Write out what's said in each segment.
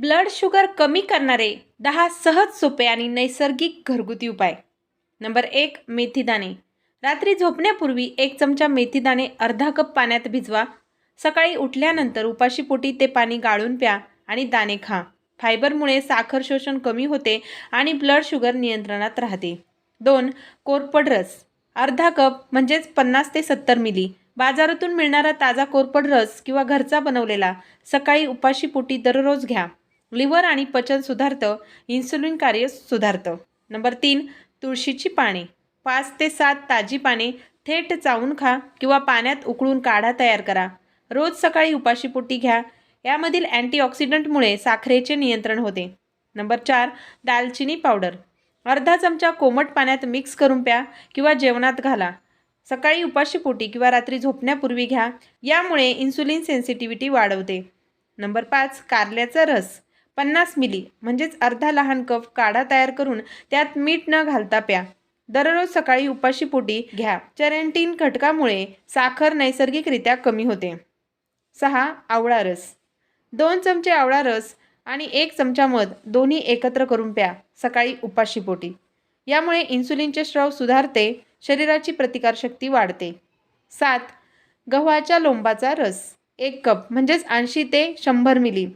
Blood sugar कमी करणारे दहा सहज सोपे आणि नैसर्गिक घरगुती उपाय. नंबर एक मेथीदाणे. रात्री झोपण्यापूर्वी एक चमचा मेथीदाणे अर्धा कप पाण्यात भिजवा सकाळी उठल्यानंतर उपाशीपोटी ते पाणी गाळून प्या आणि दाणे खा. फायबरमुळे साखर शोषण कमी होते आणि ब्लड शुगर नियंत्रणात राहते. दोन कोरपड रस. अर्धा कप म्हणजेच पन्नास ते सत्तर मिली. बाजारातून मिळणारा ताजा कोरपड रस किंवा घरचा बनवलेला सकाळी उपाशीपोटी दररोज घ्या. लिव्हर आणि पचन सुधारतं इन्सुलिन कार्य सुधारतं. नंबर तीन तुळशीची पाने. पाच ते सात ताजी पाने थेट चावून खा किंवा पाण्यात उकळून काढा तयार करा. रोज सकाळी उपाशीपोटी घ्या. यामधील अँटीऑक्सिडंटमुळे साखरेचे नियंत्रण होते. नंबर चार दालचिनी पावडर. अर्धा चमचा कोमट पाण्यात मिक्स करून प्या किंवा जेवणात घाला. सकाळी उपाशीपोटी किंवा रात्री झोपण्यापूर्वी घ्या. यामुळे इन्सुलिन सेन्सिटिव्हिटी वाढवते. नंबर पाच कारल्याचा रस. पन्नास मिली म्हणजेच अर्धा लहान कप काढा तयार करून त्यात मीठ न घालता प्या. दररोज सकाळी उपाशीपोटी घ्या. चेरेंटीन घटकामुळे साखर नैसर्गिकरित्या कमी होते. सहा आवळा रस. दोन चमचे आवळा रस आणि एक चमचा मध दोन्ही एकत्र करून प्या सकाळी उपाशीपोटी यामुळे इन्सुलिनचे स्राव सुधारते शरीराची प्रतिकारशक्ती वाढते. सात गव्हाच्या लोंबाचा रस. एक कप म्हणजेच ऐंशी ते शंभर मिली.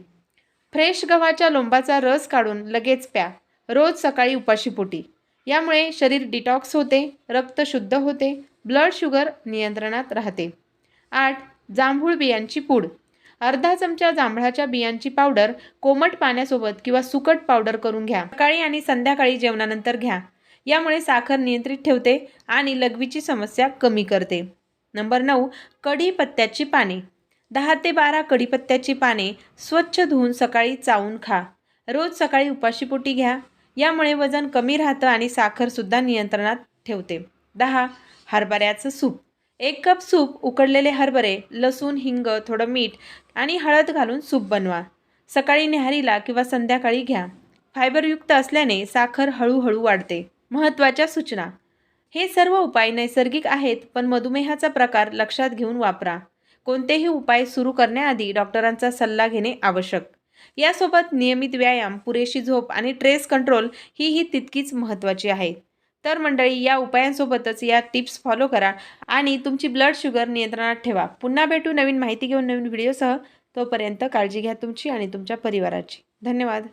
फ्रेश गव्हाच्या लोंबाचा रस काढून लगेच प्या. रोज सकाळी उपाशीपोटी यामुळे शरीर डिटॉक्स होते रक्त शुद्ध होते ब्लड शुगर नियंत्रणात राहते. आठ जांभूळ बियांची पूड. अर्धा चमचा जांभळाच्या बियांची पावडर कोमट पाण्यासोबत किंवा सुकट पावडर करून घ्या. सकाळी आणि संध्याकाळी जेवणानंतर घ्या. यामुळे साखर नियंत्रित ठेवते आणि लघवीची समस्या कमी करते. नंबर नऊ कढीपत्त्याची पाने. दहा ते बारा कढीपत्त्याची पाने स्वच्छ धुवून सकाळी चावून खा. रोज सकाळी उपाशीपोटी घ्या. यामुळे वजन कमी राहतं आणि साखरसुद्धा नियंत्रणात ठेवते. दहा हरभऱ्याचं सूप. एक कप सूप उकडलेले हरभरे लसूण हिंग थोडं मीठ आणि हळद घालून सूप बनवा. सकाळी न्याहारीला किंवा संध्याकाळी घ्या. फायबरयुक्त असल्याने साखर हळूहळू वाढते. महत्त्वाच्या सूचना. हे सर्व उपाय नैसर्गिक आहेत पण मधुमेहाचा प्रकार लक्षात घेऊन वापरा. कोणतेही उपाय सुरू करण्याआधी डॉक्टरांचा सल्ला घेणे आवश्यक. यासोबत नियमित व्यायाम पुरेशी झोप आणि ट्रेस कंट्रोल ही ही तितकीच महत्त्वाची आहे. तर मंडळी या उपायांसोबतच या टिप्स फॉलो करा आणि तुमची ब्लड शुगर नियंत्रणात ठेवा. पुन्हा भेटू नवीन माहिती घेऊन नवीन व्हिडिओसह. तोपर्यंत काळजी घ्या तुमची आणि तुमच्या परिवाराची. धन्यवाद.